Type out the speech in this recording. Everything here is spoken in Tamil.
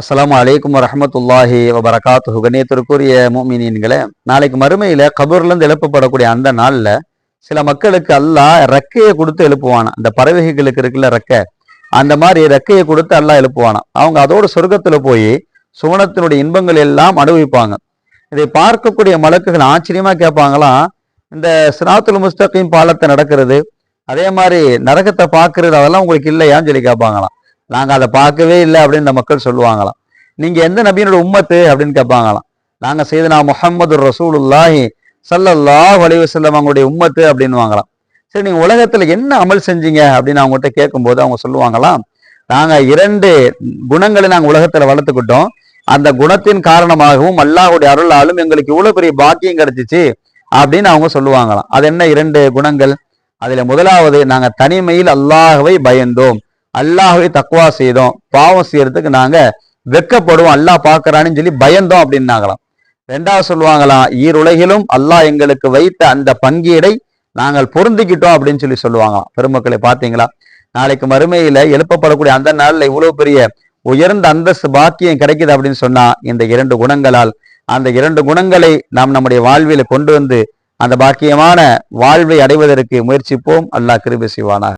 அஸ்லாம் அலைக்கும் வரஹமத்துல்லாஹி வபரகாத்து கண்ணியத்திற்குரிய மூமினீன்களே நாளைக்கு மறுமையில் கபூர்லேருந்து எழுப்பப்படக்கூடிய அந்த நாளில் சில மக்களுக்கு அல்லாஹ் ரெக்கையை கொடுத்து எழுப்புவானா? அந்த பறவைகளுக்கு இருக்குல்ல ரெக்கை. அந்த மாதிரி ரெக்கையை கொடுத்து அல்லாஹ் எழுப்புவானா? அவங்க அதோட சொர்க்கத்தில் போய் சுவனத்தினுடைய இன்பங்கள் எல்லாம் அனுபவிப்பாங்க. இதை பார்க்கக்கூடிய மலக்குகள் ஆச்சரியமாக கேட்பாங்களாம் இந்த சிராத்துல் முஸ்தகீம் பாலத்தை நடக்கிறது அதே மாதிரி நரகத்தை பார்க்கறது அதெல்லாம் உங்களுக்கு இல்லையான்னு சொல்லி கேட்பாங்களாம். நாங்கள் அதை பார்க்கவே இல்லை அப்படின்னு இந்த மக்கள் சொல்லுவாங்களாம். நீங்கள் எந்த நபியினோட உம்மத்து அப்படின்னு கேட்பாங்களாம். நாங்கள் செய்தனா முஹம்மது ரசூலுல்லாஹி ஸல்லல்லாஹு வலிவு செல்லம் அவங்களுடைய உம்மத்து அப்படின்னு வாங்கலாம் சரி நீங்கள் உலகத்தில் என்ன அமல் செஞ்சீங்க அப்படின்னு அவங்ககிட்ட கேட்கும்போது அவங்க சொல்லுவாங்களாம் நாங்கள் இரண்டு குணங்களை நாங்கள் உலகத்தில் வளர்த்துக்கிட்டோம். அந்த குணத்தின் காரணமாகவும் அல்லாஹுடைய அருளாலும் எங்களுக்கு இவ்வளோ பெரிய பாக்கியம் கிடைச்சிச்சு அப்படின்னு அவங்க சொல்லுவாங்களாம். அது என்ன இரண்டு குணங்கள்? அதில் முதலாவது நாங்கள் தனிமையில் அல்லாஹவை பயந்தோம். அல்லாஹே தக்குவா செய்தோம். பாவம் செய்யறதுக்கு நாங்க வெக்கப்படுவோம் அல்லாஹ் பாக்குறான்னு சொல்லி பயந்தோம் அப்படின்னாங்களாம். ரெண்டாவது சொல்லுவாங்களாம் ஈருலகிலும் அல்லாஹ் எங்களுக்கு வைத்த அந்த பங்கீடை நாங்கள் பொருந்திக்கிட்டோம் அப்படின்னு சொல்லி சொல்லுவாங்களாம். பெருமக்களை பார்த்தீங்களா? நாளைக்கு மறுமையில எழுப்பப்படக்கூடிய அந்த நாள்ல இவ்வளவு பெரிய உயர்ந்த அந்தஸ்து பாக்கியம் கிடைக்குது அப்படின்னு சொன்னா இந்த இரண்டு குணங்களால் அந்த இரண்டு குணங்களை நாம் நம்முடைய வாழ்வில கொண்டு வந்து அந்த பாக்கியமான வாழ்வை அடைவதற்கு முயற்சிப்போம். அல்லாஹ் கிருபி செய்வானா